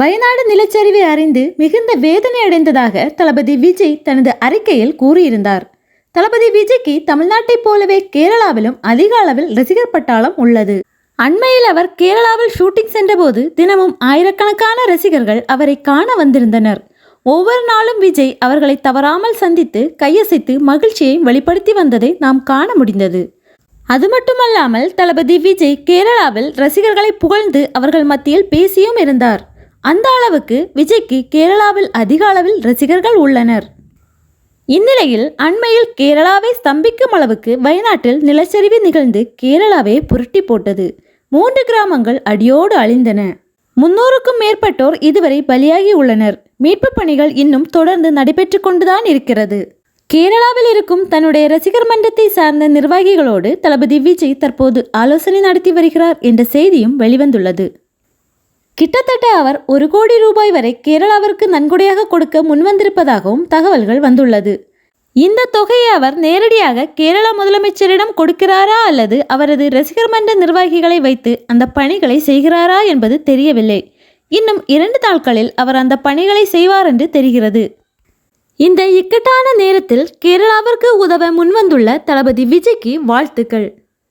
வயநாடு நிலச்சரிவை அறிந்து மிகுந்த வேதனை அடைந்ததாக தளபதி விஜய் தனது அறிக்கையில் கூறியிருந்தார். தளபதி விஜய்க்கு தமிழ்நாட்டைப் போலவே கேரளாவிலும் அதிக அளவில் ரசிகர் பட்டாளம் உள்ளது. அண்மையில் அவர் கேரளாவில் ஷூட்டிங் சென்றபோது தினமும் ஆயிரக்கணக்கான ரசிகர்கள் அவரை காண வந்திருந்தனர். ஒவ்வொரு நாளும் விஜய் அவர்களை தவறாமல் சந்தித்து கையசைத்து மகிழ்ச்சியை வெளிப்படுத்தி வந்ததை நாம் காண முடிந்தது. அது மட்டுமல்லாமல் தளபதி விஜய் கேரளாவில் ரசிகர்களை புகழ்ந்து அவர்கள் மத்தியில் பேசியும் இருந்தார். அந்த அளவுக்கு விஜய்க்கு கேரளாவில் அதிக அளவில் ரசிகர்கள் உள்ளனர். இந்நிலையில் அண்மையில் கேரளாவை ஸ்தம்பிக்கும் அளவுக்கு வயநாட்டில் நிலச்சரிவு நிகழ்ந்து கேரளாவை புரட்டி போட்டது. மூன்று கிராமங்கள் அடியோடு அழிந்தன. முன்னூறுக்கும் மேற்பட்டோர் இதுவரை பலியாகி உள்ளனர். மீட்பு பணிகள் இன்னும் தொடர்ந்து நடைபெற்று கொண்டுதான் இருக்கிறது. கேரளாவில் இருக்கும் தன்னுடைய ரசிகர் மன்றத்தை சார்ந்த நிர்வாகிகளோடு தளபதி விஜய் தற்போது ஆலோசனை நடத்தி வருகிறார் என்ற செய்தியும் வெளிவந்துள்ளது. கிட்டத்தட்ட அவர் ஒரு கோடி ரூபாய் வரை கேரளாவிற்கு நன்கொடையாக கொடுக்க முன்வந்திருப்பதாகவும் தகவல்கள் வந்துள்ளது. இந்த தொகையை அவர் நேரடியாக கேரள முதலமைச்சரிடம் கொடுக்கிறாரா அல்லது அவரது ரசிகர் மன்ற நிர்வாகிகளை வைத்து அந்த பணிகளை செய்கிறாரா என்பது தெரியவில்லை. இன்னும் இரண்டு நாட்களில் அவர் அந்த பணிகளை செய்வார் என்று தெரிகிறது. இந்த இக்கட்டான நேரத்தில் கேரளாவிற்கு உதவ முன்வந்துள்ள தளபதி விஜய்க்கு வாழ்த்துக்கள்.